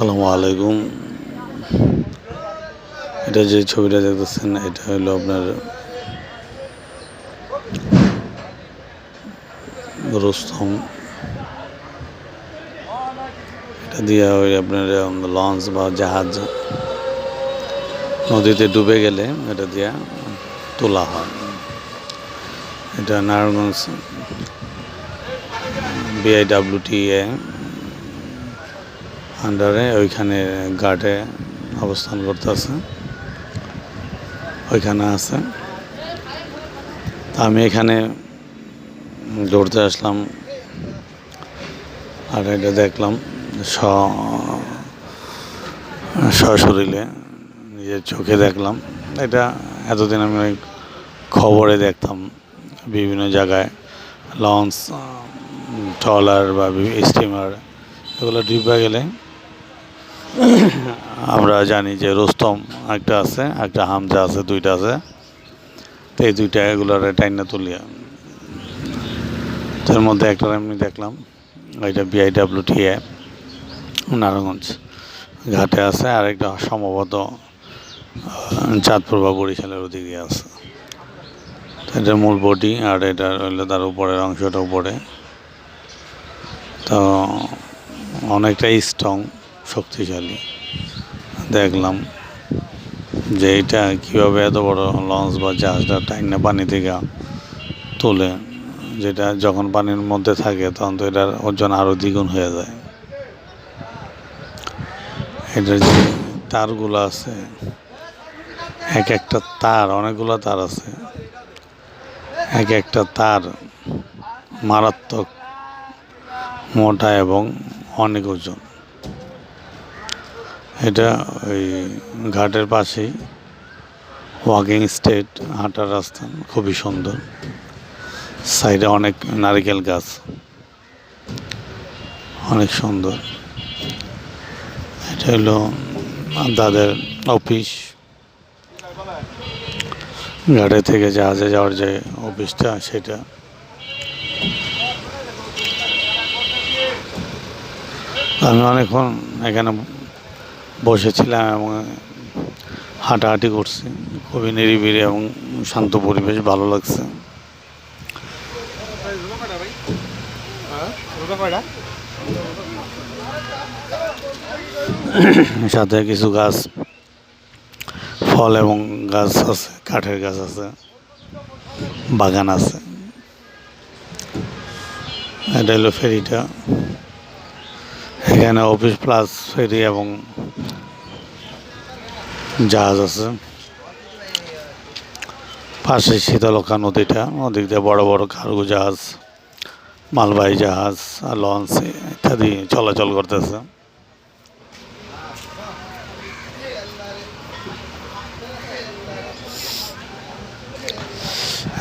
আসসালামু আলাইকুম। এটা যে ছবিটা দেখতেছেন, এটা হলো আপনার রুস্তম। এটা দিয়ে ওই আপনার লঞ্চ বা জাহাজ নদীতে ডুবে গেলে এটা দিয়ে তোলা হয়। এটা নারায়ণগঞ্জ বিআইডাব্লিউটিএ আন্ডারে ওইখানে গার্ডে অবস্থান করতেছে। ওইখানে আছে। আমি এখানে দৌড়তে আসলাম। আর এটা দেখলাম স সশরীরে নিজের চোখে দেখলাম। এটা এতদিন আমি খবরে দেখতাম। বিভিন্ন জায়গায় লঞ্চ, ট্রলার বা স্টিমার, এগুলো ডুবে গেলে আমরা জানি যে রোস্তম একটা আছে, একটা হামজা আছে, দুইটা আছে। তো এই দুইটা এগুলোর টাইনা তুলিয়া তার মধ্যে একটা আমি দেখলাম ওইটা অ্যাপ নারায়ণগঞ্জ ঘাটে আছে, আর একটা সম্ভবত চাঁদপুর বা বরিশালের ওদিকে আছে। এটা মূল বডি, আর এটা হইল তার উপরের অংশটা উপরে। তো অনেকটাই স্ট্রং শক্তিশালী। দেখলাম যে এটা কীভাবে এত বড় লঞ্চ বা জাহাজটা টাইনা পানি থেকে তোলে, যেটা যখন পানির মধ্যে থাকে তখন তো এটার ওজন আরও দ্বিগুণ হয়ে যায়। এটার যে তারগুলো আছে, এক একটা তার, অনেকগুলো তার আছে, এক একটা তার মারাত্মক মোটা এবং অনেক ওজন। এটা ওই ঘাটের পাশেই ওয়াকিং স্টেট হাঁটার রাস্তা, খুবই সুন্দর। সাইডে অনেক নারিকেল গাছ। অনেক সুন্দর। এটা হলো দাদের অফিস ঘাটে থেকে জাহাজে যাওয়ার যে অফিসটা সেটা। আমি অনেকক্ষণ এখানে বসেছিলাম এবং হাঁটাহাঁটি করছি। খুবই নিরিবিলি এবং শান্ত পরিবেশ, ভালো লাগছে। সাথে কিছু গাছ, ফল এবং গাছ আছে, কাঠের গাছ আছে, বাগান আছে। এটা হলো ফেরিটা। এখানে অফিস প্লাস ফেরি এবং জাহাজ আছে। পাশে শীতলক্ষা নদীটা নদী দিয়ে বড় বড় কার্গো জাহাজ, মালবাহী জাহাজ লঞ্চ ইত্যাদি চলাচল করতেছে।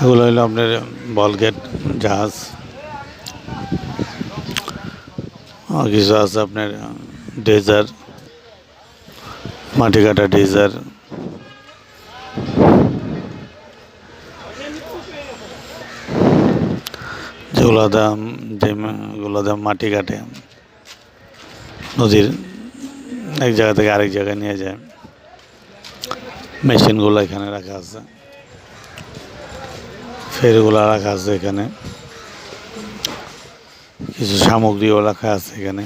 এগুলো হলো আপনার বলগেট জাহাজ আর কিছু আছে আপনার ডেজার মাটি কাটা ডেজার যেগুলো দাম যেগুলো দাম মাটি কাটে। নদীর এক জায়গা থেকে আরেক জায়গায় নিয়ে যায়। মেশিনগুলো এখানে রাখা আছে। ফেরিগুলো রাখা আছে এখানে। কিছু সামগ্রীও রাখা আছে এখানে।